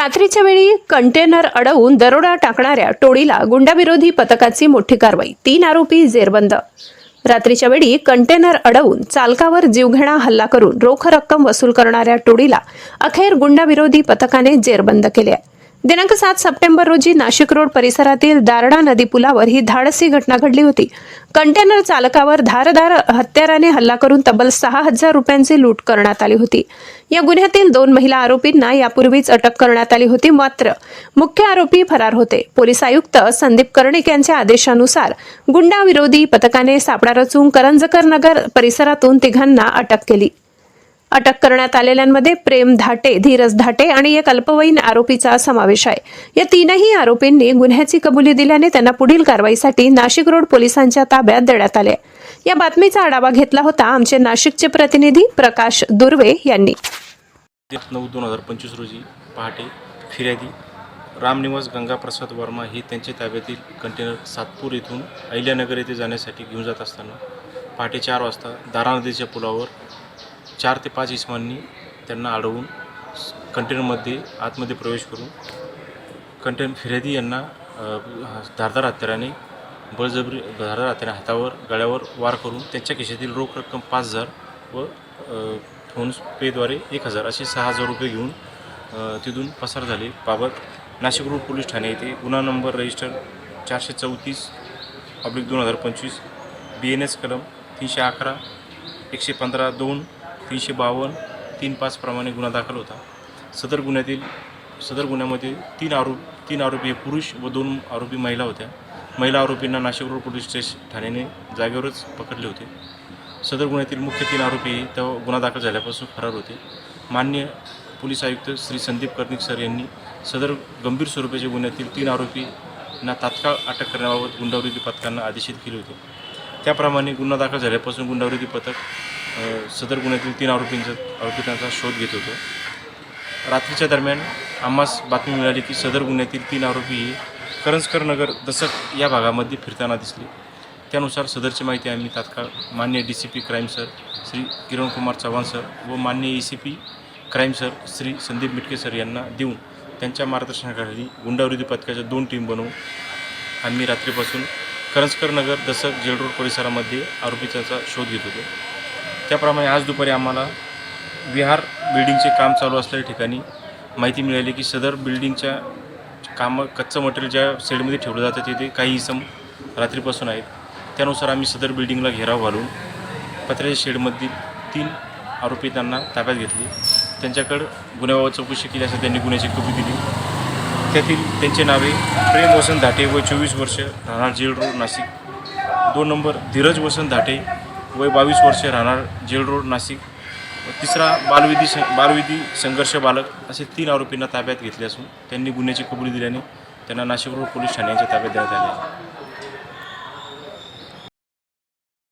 रात्रीच्या वेळी कंटेनर अडवून दरोडा टाकणाऱ्या टोळीला गुंडाविरोधी पथकाची मोठी कारवाई तीन आरोपी जेरबंद रात्रीच्या वेळी कंटेनर अडवून चालकावर जीवघेणा हल्ला करून रोख रक्कम वसूल करणाऱ्या टोळीला अखेर गुंडाविरोधी पथकाने जेरबंद केले आहे. दिनांक सात सप्टेंबर रोजी नाशिक रोड परिसरातील दारणा नदी पुलावर ही धाडसी घटना घडली होती. कंटेनर चालकावर धारदार हत्याराने हल्ला करून तब्बल सहा हजार रुपयांची लूट करण्यात आली होती. या गुन्ह्यातील दोन महिला आरोपींना यापूर्वीच अटक करण्यात आली होती मात्र मुख्य आरोपी फरार होते. पोलीस आयुक्त संदीप कर्णिक यांच्या आदेशानुसार गुंडाविरोधी पथकाने सापडा रचून करंजकर नगर परिसरातून तिघांना अटक केली. अटक करण्यात आलेल्यांमध्ये प्रेम धाटे धीरज धाटे आणि एक अल्पवयीन आरोपीचा समावेश आहे. या तीनही आरोपींनी गुन्ह्याची कबुली दिल्याने त्यांना पुढील कारवाईसाठी नाशिक रोड पोलिसांच्या ताब्यात देण्यात आले. या बातमीचा आढावा घेतला होता आमचे नाशिकचे प्रतिनिधी प्रकाश दुर्वे यांनी. नऊ दोन हजार पंचवीस रोजी पहाटे फिर्यादी रामनिवास गंगाप्रसाद वर्मा हे त्यांच्या ताब्यातील कंटेनर सातपूर येथून अहिल्यानगर येथे जाण्यासाठी घेऊन जात असताना पहाटे चार वाजता दारा नदीच्या पुलावर चार ते पाच इसमांनी त्यांना अडवून कंटेनरमध्ये आतमध्ये प्रवेश करून कंटेन फिर्यादी यांना धारदार हत्याराने बळजबरी धारदार हत्याराने हातावर गळ्यावर वार करून त्यांच्या खिशातील रोख रक्कम पाच हजार व अ, फोनपेद्वारे एक हजार असे सहा हजार रुपये घेऊन तिथून पसार झाले. बाबत नाशिक रोड पोलीस ठाणे येथे गुन्हा नंबर रजिस्टर चारशे चौतीस ऑब्लिक दोन हजार पंचवीस बी एन एस कलम तीनशे अकरा एकशे पंधरा दोन तीनशे बावन्न तीन पाचप्रमाणे गुन्हा दाखल होता. सदर गुन्ह्यातील सदर गुन्ह्यामध्ये तीन आरोप तीन आरोपी हे पुरुष व दोन आरोपी महिला होत्या. महिला आरोपींना नाशिक रोड पोलीस स्टेशन ठाण्याने जागेवरच पकडले होते. सदर गुन्ह्यातील मुख्य तीन आरोपी हे तेव्हा गुन्हा दाखल झाल्यापासून फरार होते. मान्य पोलीस आयुक्त श्री संदीप कर्णिक सर यांनी सदर गंभीर स्वरूपाच्या गुन्ह्यातील तीन आरोपींना तात्काळ अटक करण्याबाबत गुंडावृत्ती पथकांना आदेशित केले होते. त्याप्रमाणे गुन्हा दाखल झाल्यापासून गुंडावृत्ती पथक सदर गुन्ह्यातील तीन आरोपींचा आरोपितांचा शोध घेत होतो. रात्रीच्या दरम्यान आम्हास बातमी मिळाली की सदर गुन्ह्यातील तीन आरोपी हे करंजकर नगर दसक या भागामध्ये फिरताना दिसले. त्यानुसार सदरची माहिती आम्ही तात्काळ मान्य D C P crime sir Shri Kirankumar Chavan sir व मान्य E C P crime sir Shri Sandeep Mitke sir यांना देऊन त्यांच्या मार्गदर्शनाखाली गुंडाविरोधी पथकाच्या दोन टीम बनवून आम्ही रात्रीपासून करंजकर नगर दसक जेलरोड परिसरामध्ये आरोपीचा शोध घेत होतो. त्याप्रमाणे आज दुपारी आम्हाला विहार बिल्डिंगचे काम चालू असलेल्या ठिकाणी माहिती मिळाली की सदर बिल्डिंगच्या कामं कच्चं मटेरियल ज्या सेडमध्ये ठेवलं जातं तिथे काही इसम रात्रीपासून आहेत. त्यानुसार आम्ही सदर बिल्डिंगला घेराव घालून पत्र्याच्या शेडमधील तीन आरोपी त्यांना ताब्यात घेतले. त्यांच्याकडं गुन्ह्याबाबत चौकशी केली असं त्यांनी गुन्ह्याची कबुली दिली. त्यातील त्यांचे नावे प्रेम वसंत धाटे व चोवीस वर्ष राहणार जेल रोड नाशिक. दोन नंबर धीरज वसंत धाटे वय बावीस वर्षे राहणार जेल रोड नाशिक. तिसरा बालविधी सं बालविधी संघर्ष बालक असे तीन आरोपींना ताब्यात घेतले असून त्यांनी गुन्ह्याची कबुली दिल्याने त्यांना नाशिक रोड पोलीस ठाण्याच्या ताब्यात देण्यात आले